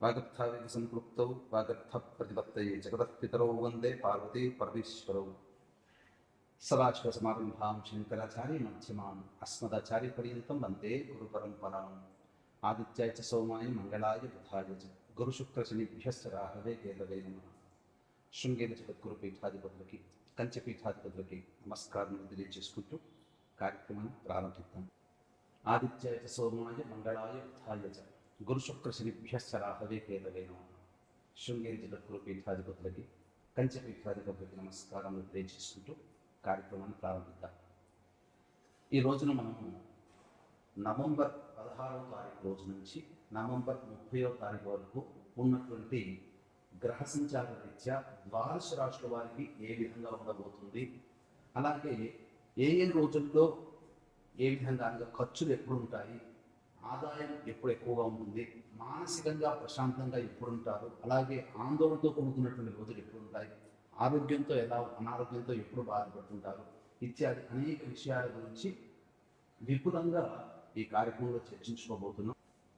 వాగర్థావేద సంపృక్తౌ వాగర్థ ప్రతిపత్తయే జగదత్పితరౌ వందే పార్వతీ పరమేశ్వరౌ సదాశివసమారంభాం శంకరాచార్య మధ్యమాం అస్మదాచార్య పర్యంతం వందే గురు పరంపరాం ఆదిత్యాయ చ సోమాయ మంగళాయ బుధాయ చ గురు శుక్ర శనిభ్యశ్చ రాహవే కేదవే నమ శృంగేర జగద్గురు పీఠాధిపతులకి కంచపీఠాధిపతులకి నమస్కారం తెలియజేసుకుంటూ కార్యక్రమాన్ని ప్రారంభిద్దాం ఆదిత్యాయ చ సోమాయ మంగళాయ బుధాయ చ గురుశుక్ర శుక్ర శనిభ్యశ్చ రాహవే శృంగేరి జిల్లా పీఠాధిపతులకి కంచె పీఠాధిపతులకి నమస్కారం తెలియజేసుకుంటూ కార్యక్రమాన్ని ప్రారంభిద్దాం. ఈ రోజున మనము నవంబర్ పదహారవ తారీఖు రోజు నుంచి నవంబర్ ముప్పైవ తారీఖు వరకు ఉన్నటువంటి గ్రహ సంచార రీత్యా ద్వాదశ రాశుల వారికి ఏ విధంగా ఉండబోతుంది? అలాగే ఏ ఏ రోజుల్లో ఏ విధంగా అనగా ఖర్చులు ఎప్పుడు ఉంటాయి ఆదాయం ఎప్పుడు ఎక్కువగా ఉంటుంది మానసికంగా ప్రశాంతంగా ఎప్పుడు ఉంటారు అలాగే ఆందోళనతో కొనుక్కున్నటువంటి రోజులు ఎప్పుడు ఉంటాయి ఆరోగ్యంతో ఎలా అనారోగ్యంతో ఎప్పుడు బాధపడుతుంటారు ఇత్యాది అనేక విషయాల గురించి విపులంగా ఈ కార్యక్రమంలో చర్చించుకోబోతున్నాం.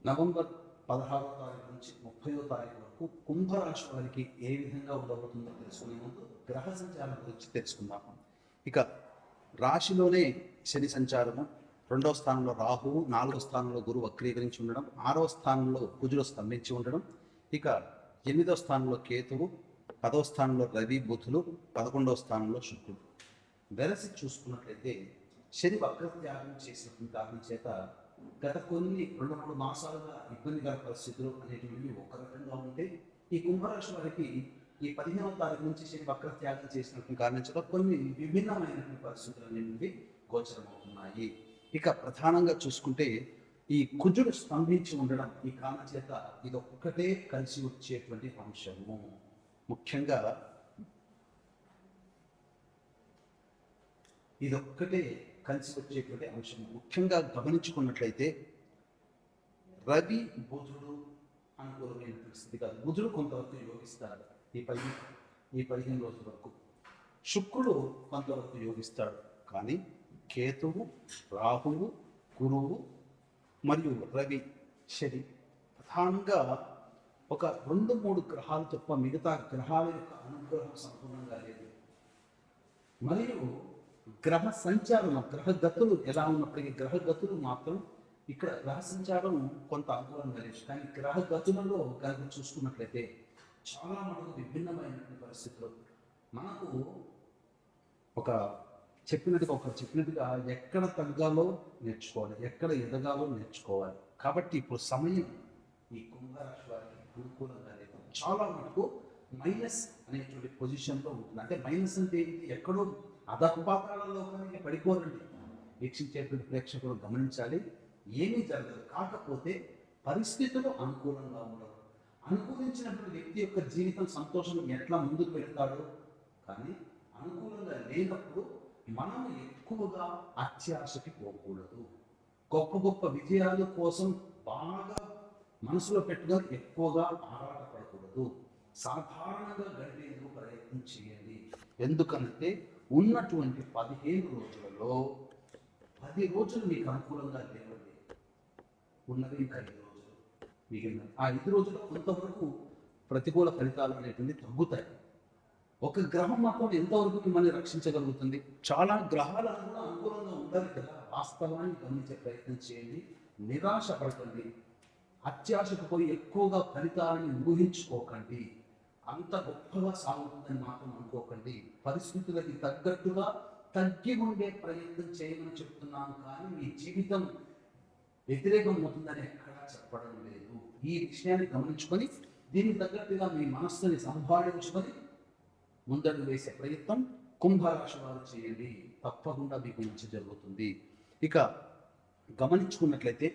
నవంబర్ పదహారవ తారీఖు నుంచి ముప్పైవ తారీఖు వరకు కుంభరాశి వారికి ఏ విధంగా ఉండబోతుందో తెలుసుకునే ముందు గ్రహ సంచారం గురించి తెలుసుకుందాం. ఇక రాశిలోనే శని సంచారము రెండవ స్థానంలో రాహువు నాలుగో స్థానంలో గురువు వక్రీకరించి ఉండడం ఆరవ స్థానంలో కుజుడు స్తంభించి ఉండడం ఇక ఎనిమిదో స్థానంలో కేతువు పదవ స్థానంలో రవి బుధులు పదకొండవ స్థానంలో శుక్రుడు. వెరసి చూసుకున్నట్లయితే శని వక్రత్యాగం చేసినటువంటి కారణం చేత గత కొన్ని రెండు మూడు మాసాలుగా ఇబ్బందికర పరిస్థితులు అనేటువంటివి ఒక రకంగా ఉంటే ఈ కుంభరాశి వారికి ఈ పదిహేనవ తారీఖు నుంచి శని వక్రత్యాగం చేసినటువంటి కారణం చేత కొన్ని విభిన్నమైనటువంటి పరిస్థితులు అనేవి గోచరమవుతున్నాయి. ఇక ప్రధానంగా చూసుకుంటే ఈ కుజుడు స్తంభించి ఉండడం ఈ కారణం చేత ఇది ఒక్కటే కలిసి వచ్చేటువంటి అంశము. ముఖ్యంగా ఇదొక్కటే కలిసి వచ్చేటువంటి అంశం ముఖ్యంగా గమనించుకున్నట్లయితే రవి బుధుడు అనుకూలమైనటువంటి స్థితి కాదు బుధుడు కొంతవరకు యోగిస్తాడు ఈ పది ఈ పదిహేను రోజుల వరకు. శుక్రుడు కొంతవరకు యోగిస్తాడు. కానీ కేతువు రాహువు గురువు మరియు రవి శని ప్రధానంగా ఒక రెండు మూడు గ్రహాలు తప్ప మిగతా గ్రహాల యొక్క అనుగ్రహం సంపూర్ణంగా లేదు. మరియు గ్రహ సంచారం గ్రహ గతులు ఎలా ఉన్నప్పటికీ గ్రహ గతులు మాత్రం ఇక్కడ గ్రహ సంచారం కొంత అనుకూలంగా లేదు కానీ గ్రహ గతులలో కనుక చూసుకున్నట్లయితే చాలా మనకు విభిన్నమైనటువంటి పరిస్థితులు. మనకు ఒక చెప్పినట్టుగా ఒకరు చెప్పినట్టుగా ఎక్కడ తగ్గాలో నేర్చుకోవాలి ఎక్కడ ఎదగాలో నేర్చుకోవాలి. కాబట్టి ఇప్పుడు సమయం ఈ కుంభరాశి వారికి అనుకూలంగా లేదు. చాలా మటుకు మైనస్ అనేటువంటి పొజిషన్లో ఉంటుంది. అంటే మైనస్ అంటే ఏంటి? ఎక్కడో అధపాతాలలో కానీ పడిపోరండి. వీక్షించేటువంటి ప్రేక్షకులు గమనించాలి. ఏమీ జరగదు. కాకపోతే పరిస్థితులు అనుకూలంగా ఉండవు. అనుకూలించినటువంటి వ్యక్తి యొక్క జీవితం సంతోషం ఎట్లా ముందుకు వెళ్తాడో కానీ అనుకూలంగా లేనప్పుడు మనం ఎక్కువగా అత్యాశకి పోకూడదు. గొప్ప గొప్ప విజయాల కోసం బాగా మనసులో పెట్టుకొని ఎక్కువగా ఆరాటపడకూడదు. సాధారణంగా గడిపేందుకు ప్రయత్నం చేయండి. ఎందుకంటే ఉన్నటువంటి పదిహేను రోజులలో పది రోజులు మీకు అనుకూలంగా లేవండి. ఉన్నది ఇంకా ఐదు రోజులు. మిగిలిన ఆ ఐదు రోజుల్లో కొంతవరకు ప్రతికూల ఫలితాలు అనేటువంటి తగ్గుతాయి. ఒక గ్రహం మాత్రం ఎంతవరకు మిమ్మల్ని రక్షించగలుగుతుంది? చాలా గ్రహాల అనుకూలంగా ఉండాలి కదా. వాస్తవాన్ని గమనించే ప్రయత్నం చేయండి. నిరాశ పడకండి అత్యాశకు పోయి ఎక్కువగా ఫలితాలను ఊహించుకోకండి. అంత గొప్పగా సాగుతుందని మాత్రం అనుకోకండి. పరిస్థితులకి తగ్గట్టుగా తగ్గి ఉండే ప్రయత్నం చేయమని చెప్తున్నాను కానీ మీ జీవితం వ్యతిరేకం అవుతుందని ఎక్కడా చెప్పడం లేదు. ఈ విషయాన్ని గమనించుకొని దీనికి తగ్గట్టుగా మీ మనస్సుని సంభాళించుకొని ముందడుగు వేసే ప్రయత్నం కుంభరాశి వారు చేయండి. తప్పకుండా మీకు మంచి జరుగుతుంది. ఇక గమనించుకున్నట్లయితే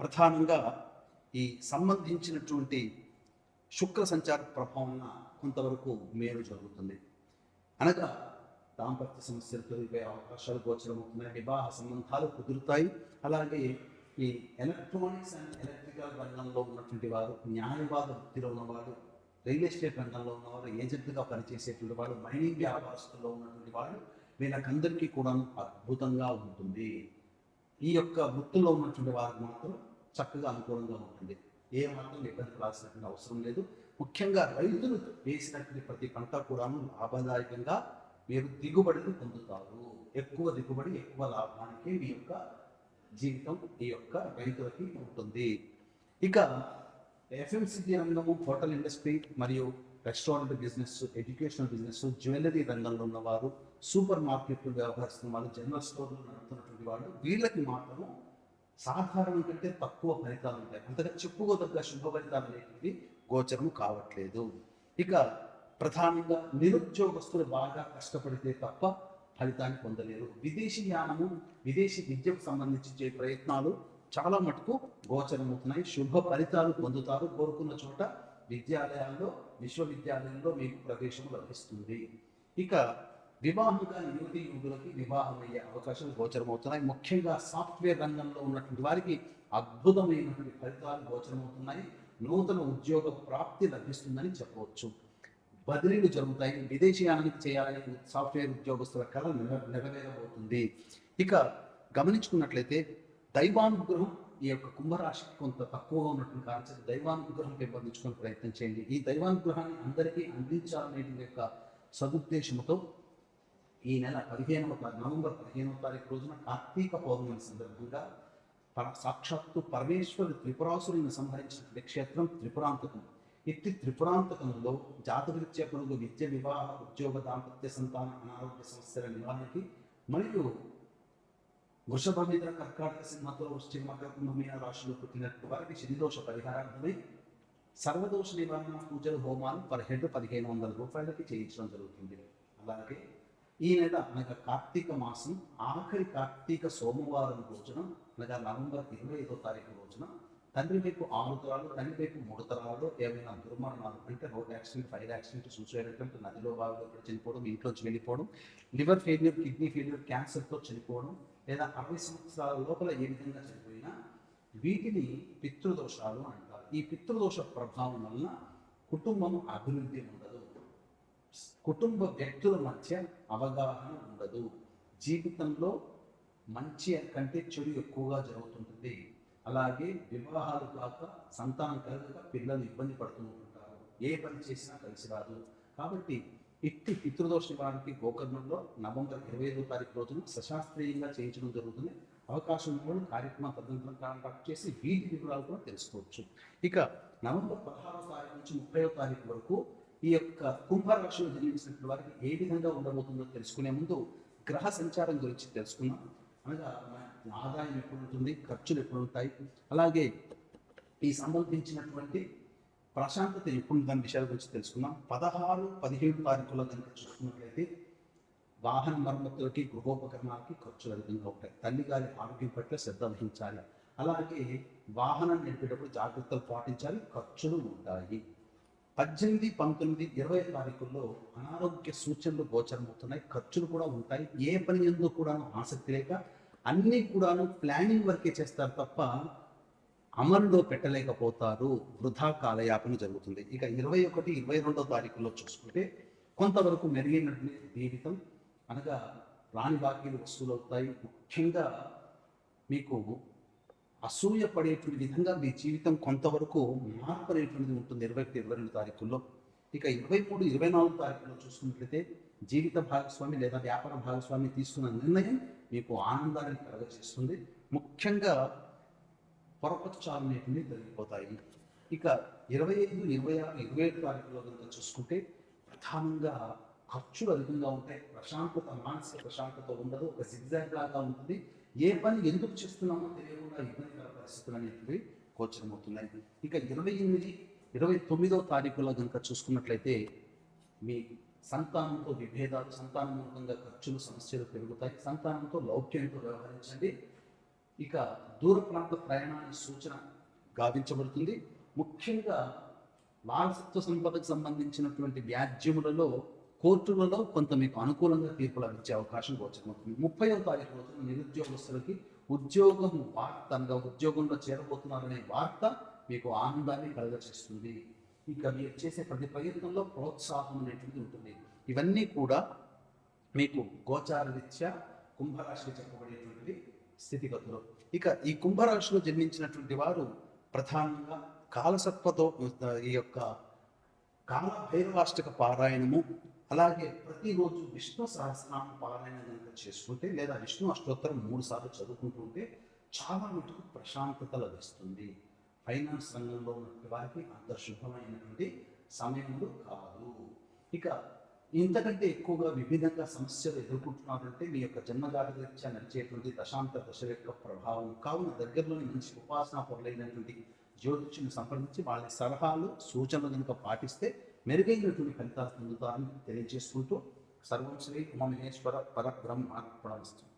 ప్రధానంగా ఈ సంబంధించినటువంటి శుక్ర సంచార ప్రభావం కొంతవరకు మేలు జరుగుతుంది. అనగా దాంపత్య సమస్యలు తొలగిపోయే అవకాశాలు గోచరమవుతున్నాయి. వివాహ సంబంధాలు కుదురుతాయి. అలాగే ఈ ఎలక్ట్రానిక్స్ అండ్ ఎలక్ట్రికల్ రంగంలో ఉన్నటువంటి వారు న్యాయవాద వృత్తిలో ఉన్నవారు రియల్ ఎస్టేట్ రంగంలో ఉన్నవారు ఏజెంట్గా పనిచేసేటువంటి వాళ్ళు మైనింగ్ వ్యాపారస్తుల్లో ఉన్నటువంటి వాళ్ళు వీళ్ళకందరికీ కూడా అద్భుతంగా ఉంటుంది. ఈ యొక్క వృత్తిలో ఉన్నటువంటి వారికి మాత్రం చక్కగా అనుకూలంగా ఉంటుంది. ఏ మాత్రం ఇబ్బంది పడాల్సినటువంటి అవసరం లేదు. ముఖ్యంగా రైతులు వేసినటువంటి ప్రతి పంట కూడాను లాభదాయకంగా మీరు దిగుబడిని పొందుతారు. ఎక్కువ దిగుబడి ఎక్కువ లాభానికి మీ యొక్క జీవితం ఈ యొక్క రైతులకి ఉంటుంది. ఇక ఎఫ్ఎంసీజీ రంగము హోటల్ ఇండస్ట్రీ మరియు restaurant business educational business jewellery రంగంలో ఉన్నవారు సూపర్ మార్కెట్లు వ్యవహరిస్తున్న వాళ్ళు జనరల్ స్టోర్లు నడుపుతున్నటువంటి వాళ్ళు వీళ్ళకి మాత్రము సాధారణం కంటే తక్కువ ఫలితాలు ఉంటాయి. అంతగా చెప్పుకోదగ్గ శుభ ఫలితాలు అనేటివి గోచరం కావట్లేదు. ఇక ప్రధానంగా నిరుద్యోగస్తులు బాగా కష్టపడితే తప్ప ఫలితాన్ని పొందలేరు. విదేశీ యానము విదేశీ విద్యకు సంబంధించే ప్రయత్నాలు చాలా మటుకు గోచరమవుతున్నాయి. శుభ ఫలితాలు పొందుతారు కోరుకున్న చోట విద్యాలయాల్లో విశ్వవిద్యాలయంలో మీకు ప్రవేశం లభిస్తుంది. ఇక వివాహంగా యువతి యువకులకి వివాహం అయ్యే అవకాశాలు గోచరమవుతున్నాయి. ముఖ్యంగా సాఫ్ట్వేర్ రంగంలో ఉన్నటువంటి వారికి అద్భుతమైనటువంటి ఫలితాలు గోచరమవుతున్నాయి. నూతన ఉద్యోగ ప్రాప్తి లభిస్తుందని చెప్పవచ్చు. బదిలీలు జరుగుతాయి. విదేశీయానానికి చేయాలని సాఫ్ట్వేర్ ఉద్యోగస్తుల కళ నెరవేరబోతుంది. ఇక గమనించుకున్నట్లయితే దైవానుగ్రహం ఈ యొక్క కుంభరాశికి కొంత తక్కువగా ఉన్నటువంటి కారణం దైవానుగ్రహం పెంపొందించుకునే ప్రయత్నం చేయండి. ఈ దైవానుగ్రహాన్ని అందరికీ అందించాలనే యొక్క సదుద్దేశంతో ఈ నెల పదిహేనవ తారీఖు నవంబర్ పదిహేనవ తారీఖు రోజున కార్తీక పౌర్ణమి సందర్భంగా పర- సాక్షాత్తు పరమేశ్వరుడు త్రిపురాసురుని సంహరించిన క్షేత్రం త్రిపురాంతకం. ఇట్టి త్రిపురాంతకంలో జాతవృత్య పనులు విద్య వివాహ ఉద్యోగ దాంపత్య సంతాన అనారోగ్య సమస్యల నివారణకి మరియు వృషభమిద్ర మీద కర్కాటక సింహతో వృష్టి కుంభమీన రాశిలో పుట్టినట్టు వారికి శనిదోష పరిహారార్థమై సర్వదోష నివారణ పూజలు హోమాలు పర్ హెడ్ పదిహేను వందల రూపాయలకి చేయించడం జరుగుతుంది. అలాగే ఈ నెల అనగా కార్తీక మాసం ఆఖరి కార్తీక సోమవారం రోజున అనగా నవంబర్ ఇరవై ఐదో తారీఖు రోజున తండ్రి వైపు ఆరు తరాలు తండ్రి వైపు మూడు తరాలు ఏమైనా దుర్మరణాలు అంటే road accident fire accident suicide attempt నదిలో భాగంలో చనిపోవడం ఇంట్లోంచి వెళ్ళిపోవడం లివర్ ఫెయిల్యూర్ కిడ్నీ ఫెయిల్యూర్ క్యాన్సర్తో చనిపోవడం లేదా అరవై సంవత్సరాల లోపల ఏ విధంగా చనిపోయినా వీటిని పితృదోషాలు అంటారు. ఈ పితృదోష ప్రభావం వలన కుటుంబం అభివృద్ధి ఉండదు. కుటుంబ వ్యక్తుల మధ్య అవగాహన ఉండదు. జీవితంలో మంచి కంటే చెడు ఎక్కువగా జరుగుతుంటుంది. అలాగే వివాహాలు కాక సంతానం కలగక పిల్లలు ఇబ్బంది పడుతూ ఉంటారు. ఏ పని చేసినా కలిసి రాదు. కాబట్టి ఇట్టి పితృదోష నివారణకి గోకర్ణంలో నవంబర్ ఇరవై ఐదో తారీఖు రోజున సశాస్త్రీయంగా చేయించడం జరుగుతుంది. అవకాశం కూడా కార్యక్రమం తదనంతరం కాంటాక్ట్ చేసి వీధి వివరాలు కూడా తెలుసుకోవచ్చు. ఇక నవంబర్ పదహారో తారీఖు నుంచి ముప్పై తారీఖు వరకు ఈ యొక్క కుంభరాశిలో జన్మించినటువంటి వారికి ఏ విధంగా ఉండబోతుందో తెలుసుకునే ముందు గ్రహ సంచారం గురించి తెలుసుకుందాం. అనగా మన ఆదాయం ఎప్పుడు ఉంటుంది ఖర్చులు ఎప్పుడు ఉంటాయి అలాగే ఈ సంబంధించినటువంటి ప్రశాంతత ఎప్పుడు దాని విషయాల గురించి తెలుసుకుందాం. పదహారు పదిహేడు తారీఖులో కనుక చూసుకున్నట్లయితే వాహన మరమ్మతులకి గృహోపకరణాలకి ఖర్చులు అధికంగా ఉంటాయి. తల్లి గారి ఆరోగ్యం పట్ల శ్రద్ధ వహించాలి. అలాగే వాహనం నడిపేటప్పుడు జాగ్రత్తలు పాటించాలి. ఖర్చులు ఉంటాయి. పద్దెనిమిది పంతొమ్మిది ఇరవై తారీఖుల్లో అనారోగ్య సూచనలు గోచరమవుతున్నాయి. ఖర్చులు కూడా ఉంటాయి. ఏ పని ఎందుకు కూడా ఆసక్తి లేక అన్నీ కూడాను ప్లానింగ్ వరకే చేస్తారు తప్ప అమలులో పెట్టలేకపోతారు వృధా కాలయాపన జరుగుతుంది. ఇక ఇరవై ఒకటి ఇరవై రెండో తారీఖులో చూసుకుంటే కొంతవరకు మెరుగైనటువంటి జీవితం. అనగా రాని బాకీలు వసూలు అవుతాయి. ముఖ్యంగా మీకు అసూయ పడేటువంటి విధంగా మీ జీవితం కొంతవరకు మార్పు అనేటువంటిది ఉంటుంది ఇరవై ఒకటి ఇరవై రెండు తారీఖుల్లో. ఇక ఇరవై మూడు ఇరవై నాలుగు తారీఖులో చూసుకున్నట్లయితే జీవిత భాగస్వామి లేదా వ్యాపార భాగస్వామి తీసుకున్న నిర్ణయం మీకు ఆనందాన్ని కలగజేస్తుంది. ముఖ్యంగా పొరపచ్చాలు అనేటువంటివి జరిగిపోతాయి ఇక ఇరవై ఐదు ఇరవై ఆరు ఇరవై ఏడు తారీఖులో కనుక చూసుకుంటే ప్రధానంగా ఖర్చులు అధికంగా ఉంటాయి. ప్రశాంతత మానసిక ప్రశాంతత ఉండదు. ఒక సిగ్జాగ్ లాగా ఉంటుంది. ఏ పని ఎందుకు చేస్తున్నామో తెలియకుండా ఇబ్బందికర పరిస్థితులు అనేటివి గోచరమవుతున్నాయి. ఇక ఇరవై ఎనిమిది ఇరవై తొమ్మిదో తారీఖులో కనుక చూసుకున్నట్లయితే మీ సంతానంతో విభేదాలు సంతానమూలకంగా ఖర్చులు సమస్యలు పెరుగుతాయి. సంతానంతో లౌక్యంతో వ్యవహరించండి. ఇక దూర ప్రాంత ప్రయాణానికి సూచన గావించబడుతుంది. ముఖ్యంగా వారసత్వ సంపదకు సంబంధించినటువంటి వ్యాజ్యములలో కోర్టులలో కొంత మీకు అనుకూలంగా తీర్పులు లభించే అవకాశం గోచరమవుతుంది. ముప్పైవ తారీఖు రోజున నిరుద్యోగస్తులకి ఉద్యోగం వార్త అనగా ఉద్యోగంలో చేరబోతున్నారనే వార్త మీకు ఆనందాన్ని కలగచేస్తుంది ఇక మీరు చేసే ప్రతి ప్రయత్నంలో ప్రోత్సాహం అనేటువంటిది ఉంటుంది. ఇవన్నీ కూడా మీకు గోచార రీత్యా కుంభరాశికి చెప్పబడేటువంటిది. స్థితిగతులు. ఇక ఈ కుంభరాశిలో జన్మించినటువంటి వారు ప్రధానంగా కాలసత్వతో ఈ యొక్క కాలభైరవాష్టక పారాయణము అలాగే ప్రతిరోజు విష్ణు సహస్రనామ పారాయణం కనుక చేసుకుంటే లేదా విష్ణు అష్టోత్తరం మూడు సార్లు చదువుకుంటుంటే చాలా మటుకు ప్రశాంతత లభిస్తుంది. ఫైనాన్స్ రంగంలో ఉన్న వారికి అంత శుభమైనటువంటి సమయంలో కాదు. ఇక ఇంతకంటే ఎక్కువగా విభిన్నంగా సమస్యలు ఎదుర్కొంటున్నారంటే మీ యొక్క జన్మజాతక నడిచేటువంటి దశాంత దశ యొక్క ప్రభావం. కావున దగ్గరలోని మంచి ఉపాసనా పొరలైనటువంటి జ్యోతిష్యుని సంప్రదించి వాళ్ళ సలహాలు సూచనలు కనుక పాటిస్తే మెరుగైనటువంటి ఫలితాలు పొందుతారని తెలియజేసుకుంటూ సర్వం శ్రీ ఉమమహేశ్వర పరబ్రహ్మార్పణమస్తు